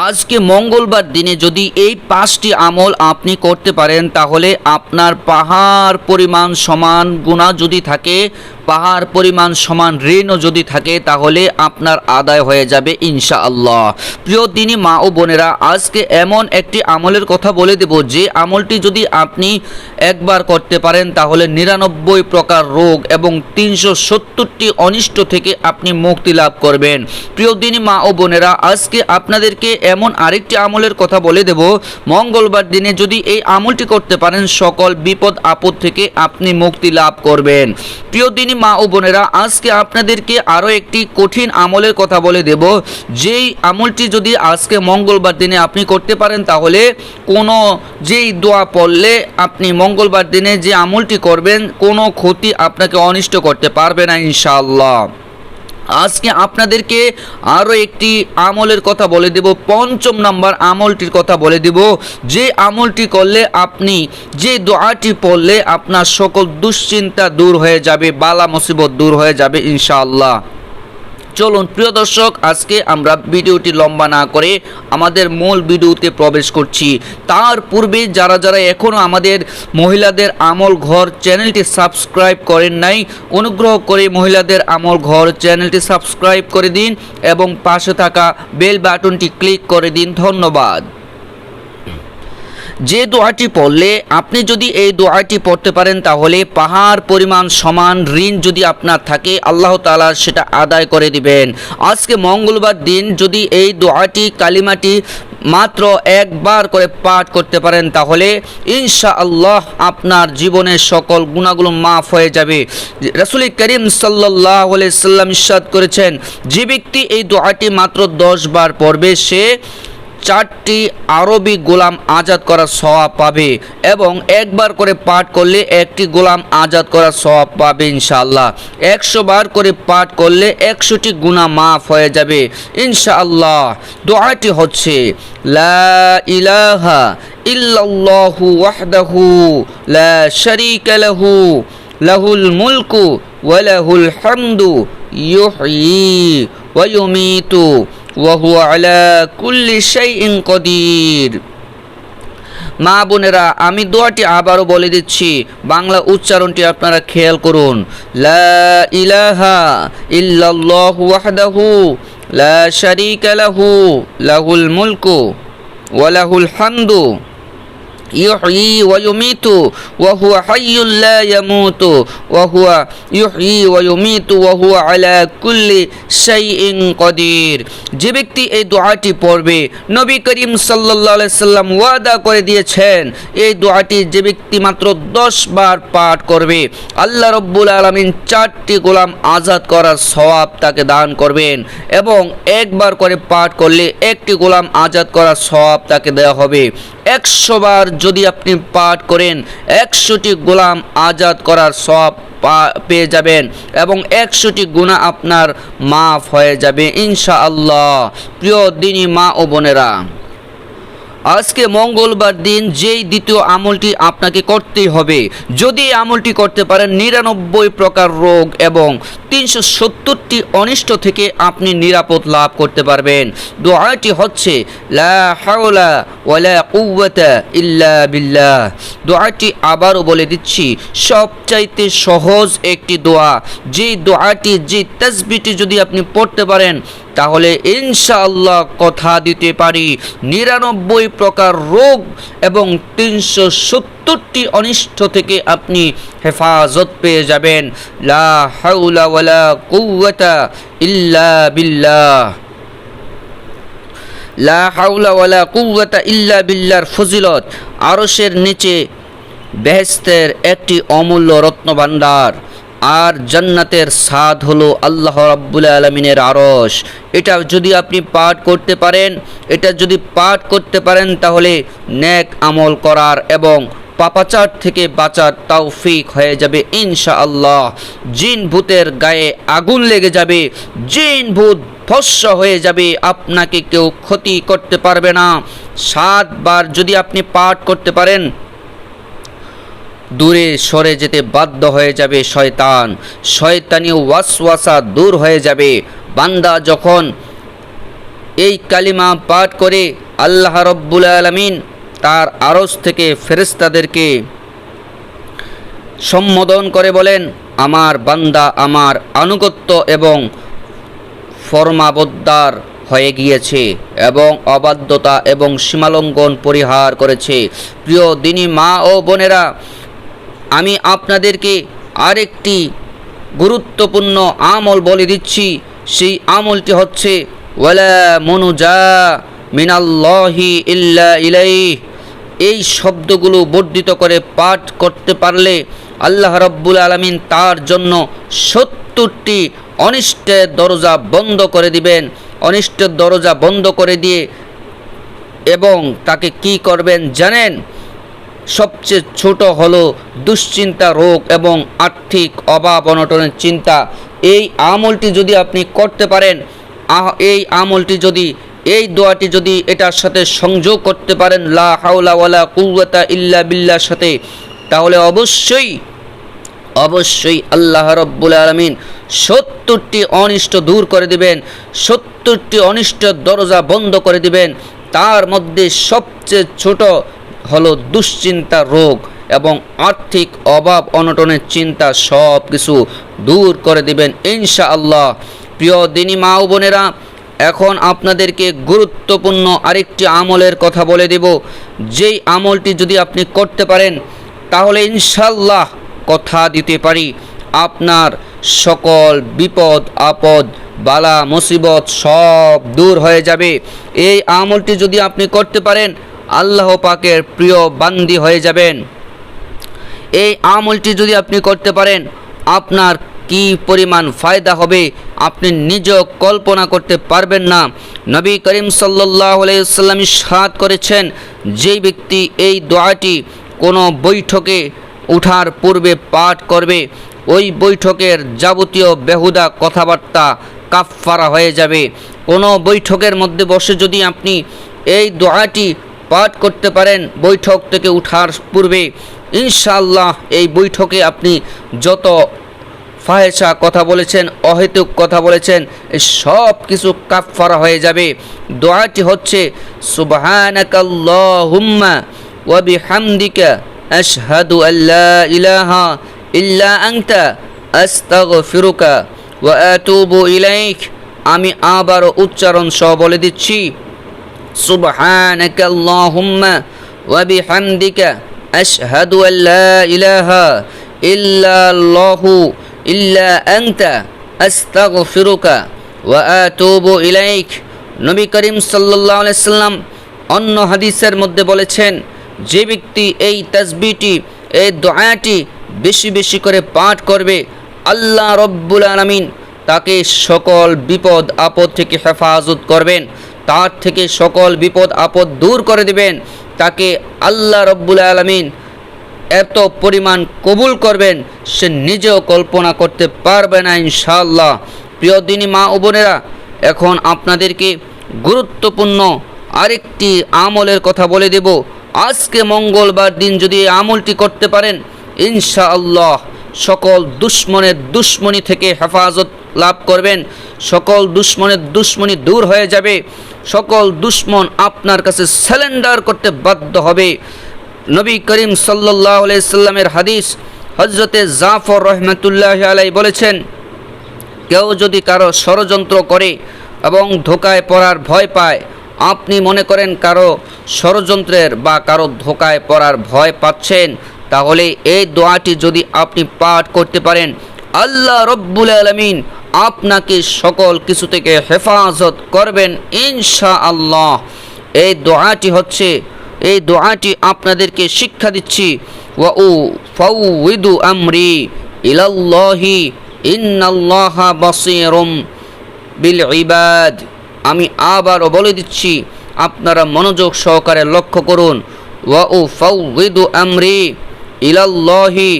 আজকে মঙ্গলবার দিনে যদি এই পাঁচটি আমল আপনি করতে পারেন, তাহলে আপনার পাহাড় পরিমাণ সমান গুণা যদি থাকে পাহাড় পরিমাণ সমান ঋণও যদি থাকে, তাহলে আপনার আদায় হয়ে যাবে ইনশাআল্লাহ। প্রিয় দিনী মা ও বোনেরা, আজকে এমন একটি আমলের কথা বলে দেব যে আমলটি যদি আপনি একবার করতে পারেন, তাহলে নিরানব্বই প্রকার রোগ এবং তিনশো সত্তরটি অনিষ্ট থেকে আপনি মুক্তি লাভ করবেন। প্রিয় দিনী মা ও বোনেরা, আজকে আপনাদেরকে এমন আরেকটি আমলের কথা বলে দেব। মঙ্গলবার দিনে যদি এই আমলটি করতে পারেন, সকল বিপদ আপদ থেকে আপনি মুক্তি লাভ করবেন। প্রিয় দিনী মা ও বোনেরা, আজকে আপনাদেরকে আরও একটি কঠিন আমলের কথা বলে দেব। যেই আমলটি যদি আজকে মঙ্গলবার দিনে আপনি করতে পারেন, তাহলে কোনো যেই দোয়া পড়লে আপনি মঙ্গলবার দিনে যে আমলটি করবেন, কোনো ক্ষতি আপনাকে অনিষ্ট করতে পারবে না, ইনশাআল্লাহ। আজকে আপনাদেরকে আরও একটি আমলের কথা বলে দেব, পঞ্চম নাম্বার আমলটির কথা বলে দেব। যে আমলটি করলে আপনি, যে দোয়াটি পড়লে আপনার সকল দুশ্চিন্তা দূর হয়ে যাবে, বালা মুসিবত দূর হয়ে যাবে, ইনশাআল্লাহ। চলুন, প্রিয় দর্শক, আজকে আমরা ভিডিওটি লম্বা না করে আমাদের মূল ভিডিওতে প্রবেশ করছি। তার পূর্বে যারা যারা এখনও আমাদের মহিলাদের আমল ঘর চ্যানেলটি সাবস্ক্রাইব করেন নাই, অনুগ্রহ করে মহিলাদের আমল ঘর চ্যানেলটি সাবস্ক্রাইব করে দিন এবং পাশে থাকা বেল বাটনটি ক্লিক করে দিন। ধন্যবাদ। যে দোয়াটি পড়লে আপনি যদি এই দোয়াটি পড়তে পারেন, তাহলে পাহাড় পরিমাণ সমান ঋণ যদি আপনার থাকে, আল্লাহ তালা সেটা আদায় করে দিবেন। আজকে মঙ্গলবার দিন যদি এই দোয়াটি, কালিমাটি মাত্র একবার করে পাঠ করতে পারেন, তাহলে ইনশা আল্লাহ আপনার জীবনের সকল গুণাগুলো মাফ হয়ে যাবে। রসুল করিম সাল্লাহ সাল্লাম ইস্বাদ করেছেন, যে ব্যক্তি এই দোয়াটি মাত্র দশ বার পড়বে, সে চারটি আরবি গোলাম আজাদ করার স্বভাব পাবে এবং একবার করে পাঠ করলে একটি গোলাম আজাদ করার স্বভাব পাবে ইনশাআল্লাহ। একশো বার করে পাঠ করলে একশোটি গুণা মাফ হয়ে যাবে ইনশাআল্লাহ। দোয়াটি হচ্ছে ইলাহা ইল্লাল্লাহু লাহু, লাহুল মুলকু ওয়া হামদু, ইউহয়ি মা বোনেরা, আমি দোয়াটি আবারও বলে দিচ্ছি, বাংলা উচ্চারণটি আপনারা খেয়াল করুন। লা ইলাহা লা লাহু, লাহুল মুলকু ওয়া লাহুল হামদু। يحيي ويميت وهو حي لا يموت وهو يحيي ويميت وهو على كل شيء قدير যে ব্যক্তি এই দোয়াটি পড়বে নবী করিম সাল্লাল্লাহু আলাইহি সাল্লাম ওয়াদা করে দিয়েছেন এই দোয়াটি যে ব্যক্তি মাত্র দশ বার পাঠ করবে আল্লাহ রব্বুল আলমিন চারটি গোলাম আজাদ করার সওয়াব তাকে দান করবেন এবং একবার করে পাঠ করলে একটি গোলাম আজাদ করার সওয়াব তাকে দেওয়া হবে একশো বার যদি আপনি পাঠ করেন, একশোটি গোলাম আজাদ করার সব পেয়ে যাবেন এবং একশোটি গুণা আপনার মাফ হয়ে যাবে। ইনশা আল্লাহ প্রিয় দিনী মা ও বোনেরা আজকে মঙ্গলবার দিন, যেই দ্বিতীয় আমলটি আপনাকে করতেই হবে। যদি এই আমলটি করতে পারেন, নিরানব্বই প্রকার রোগ এবং তিনশো সত্তরটি অনিষ্ট থেকে আপনি নিরাপদ লাভ করতে পারবেন। দোয়াটি হচ্ছে, লা হাওলা ওয়ালা কুওয়াতা ইল্লা বিল্লাহ। দোয়াটি আবারও বলে দিচ্ছি, সবচাইতে সহজ একটি দোয়া। যে দোয়াটি যে তসবিটি যদি আপনি পড়তে পারেন তাহলে ইনশাআল্লাহ কথা দিতে পারি। নিরানব্বই প্রকার রোগ এবং তিনশো সত্তরটি অনিষ্ট থেকে আপনি হেফাজত পেয়ে যাবেন। লা হাউলা ওয়ালা ইল্লা বিল্লাহ। লা হাউলা ওয়ালা কুওয়াতা ইল্লা বিল্লাহর ফজিলত। আরশের নিচে বেহেস্তের একটি অমূল্য রত্নভাণ্ডার। আর জান্নাতের স্বাদ হলো আল্লাহ রাব্বুল আলমিনের আরস এটা যদি আপনি পাঠ করতে পারেন, এটা যদি পাঠ করতে পারেন তাহলে ন্যাক আমল করার এবং পাপাচার থেকে বাঁচার তৌফিক হয়ে যাবে ইনশা আল্লাহ জিন ভূতের গায়ে আগুন লেগে যাবে, জিন ভূত ভস্য হয়ে যাবে, আপনাকে কেউ ক্ষতি করতে পারবে না। সাতবার যদি আপনি পাঠ করতে পারেন দূরে সরে যেতে বাধ্য হয়ে যাবে শয়তান। শয়তানি ওয়াসওয়াসা দূর হয়ে যাবে। বান্দা যখন এই কালিমা পাঠ করে আল্লাহ রব্বুল আলমিন তার আরস থেকে ফেরেস্তাদেরকে সম্বোধন করে বলেন, আমার বান্দা আমার আনুগত্য এবং ফরমাবদ্দার হয়ে গিয়েছে এবং অবাধ্যতা এবং সীমালঙ্ঘন পরিহার করেছে। প্রিয় দিনী মা ও বোনেরা আমি আপনাদেরকে আরেকটি গুরুত্বপূর্ণ আমল বলে দিচ্ছি। সেই আমলটি হচ্ছে, ওয়ালা মনুজা মিনাল্লাহি ইল্লা ইলাই এই শব্দগুলো বর্ধিত করে পাঠ করতে পারলে আল্লাহ রব্বুল আলমিন তার জন্য সত্তরটি অনিষ্টের দরজা বন্ধ করে দিবেন। অনিষ্টের দরজা বন্ধ করে দিয়ে এবং তাকে কি করবেন জানেন? সবচেয়ে ছোট হলো দুশ্চিন্তা, রোগ এবং আর্থিক অভাব অনটনের চিন্তা। এই আমলটি যদি আপনি করতে পারেন এই আমলটি যদি, এই দোয়াটি যদি এটার সাথে সংযোগ করতে পারেন, লা হাওলা ওয়ালা ইল্লা বিল্লার সাথে, তাহলে অবশ্যই অবশ্যই আল্লাহ রব্বুল আলমিন সত্তরটি অনিষ্ট দূর করে দিবেন, সত্তরটি অনিষ্ট দরজা বন্ধ করে দিবেন। তার মধ্যে সবচেয়ে ছোট হলো দুশ্চিন্তা রোগ এবং আর্থিক অভাব, অনটনের চিন্তা সব কিছু দূর করে দিবেন ইনশা আল্লাহ প্রিয় দিনী মা ও বোনেরা, এখন আপনাদেরকে গুরুত্বপূর্ণ আরেকটি আমলের কথা বলে দেব। যেই আমলটি যদি আপনি করতে পারেন, তাহলে ইনশাল্লাহ কথা দিতে পারি। আপনার সকল বিপদ, আপদ, বালা, মুসিবত সব দূর হয়ে যাবে। এই আমলটি যদি আপনি করতে পারেন আল্লাহ পাকের প্রিয় বান্দি হয়ে যাবেন। এই আমলটি যদি আপনি করতে পারেন, আপনার কি পরিমাণ ফায়দা হবে আপনি নিজেও কল্পনা করতে পারবেন না। নবী করিম সাল্লাহ সাদ করেছেন যেই ব্যক্তি এই দোয়াটি কোনো বৈঠকে উঠার পূর্বে পাঠ করবে, ওই বৈঠকের যাবতীয় বেহুদা কথাবার্তা কাফফারা হয়ে যাবে। কোনো বৈঠকের মধ্যে বসে যদি আপনি এই দোয়াটি পাঠ করতে পারেন বৈঠক থেকে উঠার পূর্বে। ইনশাআল্লাহ এই বৈঠকে আপনি যত ফাহেসা কথা বলেছেন, অহেতুক কথা বলেছেন সব কিছু কাফারা হয়ে যাবে। দোয়াটি হচ্ছে আল্লা ইলাহা আমি আবারও উচ্চারণ সহ বলে দিচ্ছি سبحانك اللهم وبحمدك أشهد أن لا إله إلا الله إلا أنت أستغفرك وأتوب إليك নবী করিম সাল্লাহ সাল্লাম অন্য হাদিসের মধ্যে বলেছেন যে ব্যক্তি এই তাসবিটি এই দোয়াটি বেশি বেশি করে পাঠ করবে আল্লাহ রব্বুল আলমিন তাকে সকল বিপদ আপদ থেকে হেফাজত করবেন তার থেকে সকল বিপদ আপদ দূর করে দিবেন। তাকে আল্লাহ রব্বুল আলমিন এত পরিমাণ কবুল করবেন, সে নিজেও কল্পনা করতে পারবে না ইনশাআল্লাহ। প্রিয় দিনী মা ও বোনেরা, এখন আপনাদেরকে গুরুত্বপূর্ণ আরেকটি আমলের কথা বলে দেব। আজকে মঙ্গলবার দিন যদি এই আমলটি করতে পারেন, ইনশাআল্লাহ সকল দুশ্মনের দুশ্মনী থেকে হেফাজত লাভ করবেন। সকল দুশ্মনের দুশ্মনী দূর হয়ে যাবে। সকল দুশ্মন আপনার কাছে স্যালেন্ডার করতে বাধ্য হবে। নবী করিম সাল্লাহ সাল্লামের হাদিস হজরতে জাফর রহমতুল্লাহ আলাই বলেছেন, কেউ যদি কারও ষড়যন্ত্র করে এবং ধোকায় পড়ার ভয় পায়, আপনি মনে করেন কারও ষড়যন্ত্রের বা কারও ধোকায় পড়ার ভয় পাচ্ছেন, তাহলে এই দোয়াটি যদি আপনি পাঠ করতে পারেন আল্লাহ রব্বুল আলমিন আপনাকে সকল কিছু থেকে হেফাজত করবেন ইনশা আল্লাহ এই দোয়াটি হচ্ছে, এই দোয়াটি আপনাদেরকে শিক্ষা দিচ্ছি। ওয়া উ ফাউইদু আমরি ইলাল্লাহি ইন্নাল্লাহা বাসীরুম বিল ইবাদ আমি আবারও বলে দিচ্ছি, আপনারা মনোযোগ সহকারে লক্ষ্য করুন। ওয়া উ ফাউইদু আমরি ইলাল্লাহি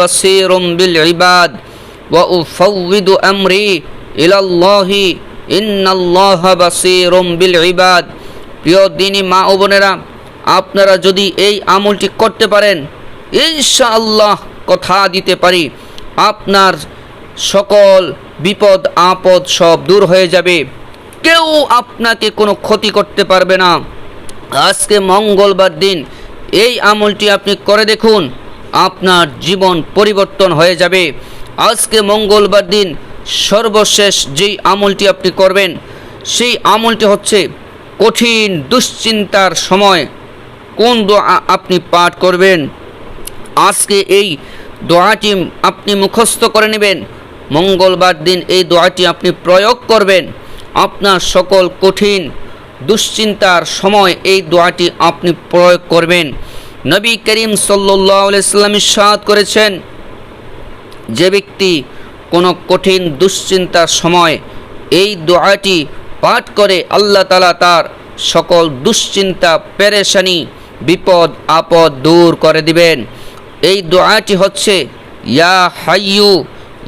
বাসীরুম বিল ইবাদ ওয়া উ ফাউইদু আমরি ইলাল্লাহি ইন্নাল্লাহা বাসীরুম বিল ইবাদ প্রিয় দিনী মা ও বোনেরা, আপনারা যদি এই আমলটি করতে পারেন, ইনশাআল্লাহ কথা দিতে পারি, আপনার সকল বিপদ, আপদ সব দূর হয়ে যাবে। কেউ আপনাকে কোনো ক্ষতি করতে পারবে না। আজকে মঙ্গলবার দিন, এই আমলটি আপনি করে দেখুন। আপনার জীবন পরিবর্তন হয়ে যাবে। আজকে মঙ্গলবার দিন সর্বশেষ যেই আমলটি আপনি করবেন, সেই আমলটি হচ্ছে কঠিন দুশ্চিন্তার সময়। কোন দোয়া আপনি পাঠ করবেন? আজকে এই দোয়াটি আপনি মুখস্থ করে নেবেন। মঙ্গলবার দিন এই দোয়াটি আপনি প্রয়োগ করবেন। আপনার সকল কঠিন দুশ্চিন্তার সময় এই দোয়াটি আপনি প্রয়োগ করবেন। নবী করিম সাল্লাম ইস্বাদ করেছেন, যে ব্যক্তি কোনো কঠিন দুশ্চিন্তার সময় এই দোয়াটি পাঠ করে আল্লাহ তালা তার সকল দুশ্চিন্তা, পেরেশানি, বিপদ, আপদ দূর করে দিবেন। এই দোয়াটি হচ্ছে, ইয়া হাইয়ু,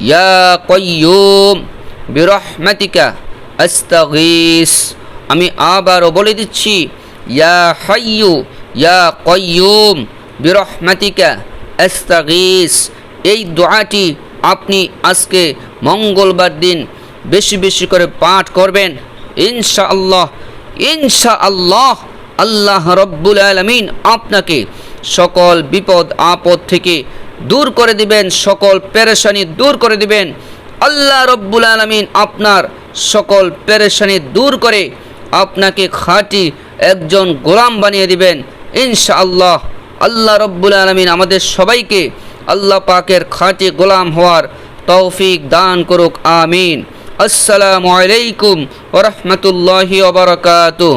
ইয়া কয়্যুম বিরহমাতিকা, আস্তাগিস। আমি আবারও বলে দিচ্ছি, ইয়া হাইয়ু ইয়া কয়্যুম, বিরহমাতিকা আস্তাগিস। এই দোয়াটি আপনি আজকে মঙ্গলবার দিন বেশি বেশি করে পাঠ করবেন। ইনশা ইনশাআল্লাহ ইনশাআল্লাহ আল্লাহ রব্বুল আলমিন আপনাকে সকল বিপদ, আপদ থেকে দূর করে দিবেন, সকল পেরেশানি দূর করে দিবেন। আল্লাহ রব্বুল আলমিন আপনার সকল পেরেশানি দূর করে আপনাকে খাঁটি একজন গোলাম বানিয়ে দিবেন। ইনশাআল্লাহ, আল্লাহ রব্বুল আলমিন আমাদের সবাইকে আল্লাহ পাকের খাঁটি গোলাম হওয়ার তৌফিক দান করুক, আমিন। আসসালামু আলাইকুম ওরহমতুল্লাহি ওবরাকাতুহ